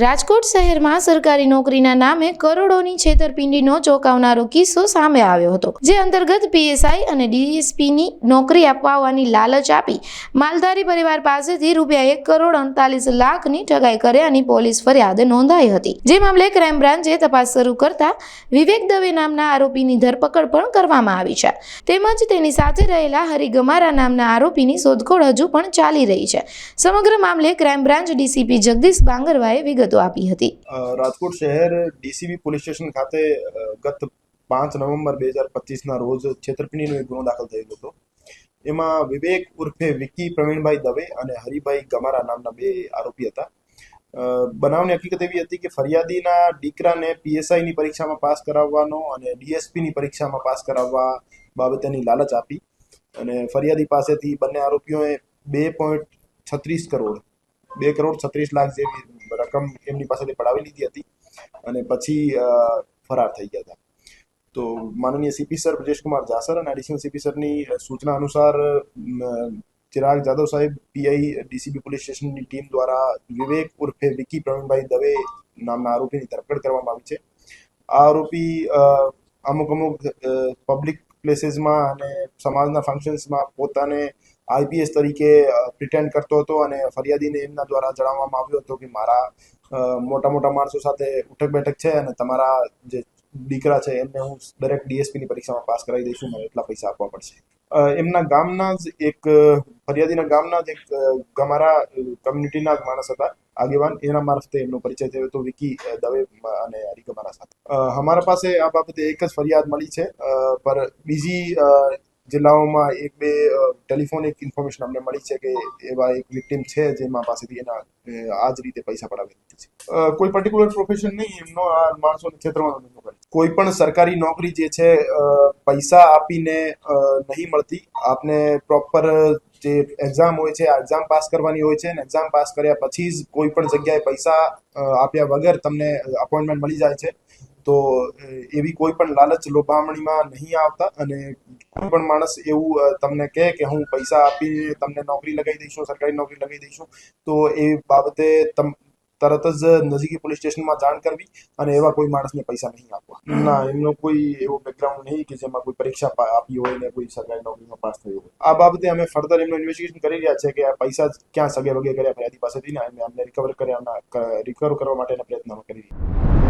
રાજકોટ શહેરમાં સરકારી નોકરીના નામે કરોડોની છેતરપિંડીનો ચોંકાવનારો કિસ્સો સામે આવ્યો હતો, જે અંતર્ગત પીએસઆઈ અને ડીએસપીની નોકરી અપાવવાની લાલચ આપી. માલધારી પરિવાર પાસેથી રૂપિયા એક કરોડ અડતાલીસ લાખની ઠગાઈ કર્યાની પોલીસ ફરિયાદ નોંધાઈ હતી. જે મામલે ક્રાઇમ બ્રાન્ચે તપાસ શરૂ કરતા વિવેક દવે નામના આરોપીની ધરપકડ પણ કરવામાં આવી છે. તેમજ તેની સાથે રહેલા હરિગમારા નામના આરોપીની શોધખોળ હજુ પણ ચાલી રહી છે. સમગ્ર મામલે ક્રાઇમ બ્રાન્ચ ડીસીપી જગદીશ બાંગરવાએ વિગતો આપી હતી. રાજકોટ શહેર ડીસીબી પોલીસ સ્ટેશન ખાતે ગત પાંચ નવેમ્બર બે હજાર પચીસના રોજ છેતરપિંડીનો એક ગુનો દાખલ થયેલો હતો. એમાં વિવેક ઉર્ફે વિકી પ્રવીણભાઈ દવે અને હરિભાઈ ગમારા નામના બે આરોપી હતા. બનાવની હકીકત એવી હતી કે ફરિયાદીના દીકરાને પીએસઆઈની પરીક્ષામાં પાસ કરાવવાનો અને ડીએસપીની પરીક્ષામાં પાસ કરાવવા બાબતેની લાલચ આપી અને ફરિયાદી પાસેથી બંને આરોપીઓએ બે પોઈન્ટ છત્રીસ કરોડ, બે કરોડ છત્રીસ લાખ જેવી રકમ એમની પાસેથી પડાવી લીધી હતી અને પછી ફરાર થઈ ગયા હતા. તો માનનીય સીપી સર બ્રજેશકુમાર જાસર અને એડિશનલ સીપી સરની સૂચના અનુસાર ચિરાગ જાદવ સાહેબ પીઆઈ ડીસીબી પોલીસ સ્ટેશનની ટીમ દ્વારા વિવેક ઉર્ફે વિકી પ્રવીણભાઈ દવે નામના આરોપીની ધરપકડ કરવામાં આવી છે. આ આરોપી અમુક અમુક પબ્લિક પ્લેસીસમાં અને સમાજના ફંક્શન્સમાં પોતાને આઈપીએસ તરીકે પ્રિટેન્ડ કરતો હતો અને ફરિયાદીને એમના દ્વારા જણાવવામાં આવ્યું હતું કે મારા મોટા મોટા માણસો સાથે ઉઠક બેઠક છે અને તમારા જે દીકરા છે એમને હું દરેક ડીએસપીની પરીક્ષામાં પાસ કરાવી દઈશું, મને એટલા પૈસા આપવા પડશે. એમના ગામના જ એક ફરિયાદીના ગામના જ એક ગમારા કમ્યુનિટીના જ માણસ હતા, આગેવાન. એના મારફતે એમનો પરિચય થયો હતો, વિકી દવે અને હરિકમારા સાથે. અમારા પાસે આ બાબતે એક જ ફરિયાદ મળી છે પર બીજી જિલ્લાઓમાં એક બે ટેલિફોનિક ઇન્ફોર્મેશન અમને મળી છે કે એવા એક વિક્ટીમ છે જેમાં પાસેથી એના આ જ રીતે પૈસા પડાવી દીધી છે. કોઈ પર્ટિક્યુલર પ્રોફેશન નહીં એમનો આ માણસોને ક્ષેત્રમાં ધંધો કરે કોઈ પણ સરકારી નોકરી જે છે પૈસા આપીને નહીં મળતી. આપને પ્રોપર જે એક્ઝામ હોય છે આ એક્ઝામ પાસ કરવાની હોય છે અને એક્ઝામ પાસ કર્યા પછી જ કોઈ પણ જગ્યાએ પૈસા આપ્યા વગર તમને અપોઇન્ટમેન્ટ મળી જાય છે. તો એવી કોઈ પણ લાલચ લોભામણીમાં નહીં આવતા અને કોઈ પણ માણસ એવું તમને કહે કે હું પૈસા આપી તમને નોકરી લગાવી દઈશું સરકારી નોકરી લગાવી દઈશું તો એ બાબતે તરત જ નજીકી પોલીસ સ્ટેશનમાં જાણ કરવી અને એવા કોઈ માણસને પૈસા નહીં આપવા. ના એમનો કોઈ એવો બેકગ્રાઉન્ડ નહીં કે જેમાં કોઈ પરીક્ષા આપી હોય ને કોઈ સરકારી નોકરીમાં પાસ થયું હોય. આ બાબતે અમે ફર્ધર એમનું ઇન્વેસ્ટિગેશન કરી રહ્યા છે કે આ પૈસા ક્યાં સગે વગે કર્યા ફરિયાદી પાસેથી ને અમે અમને રિકવર કર્યા રિકવર કરવા માટેના પ્રયત્નો કરી રહ્યા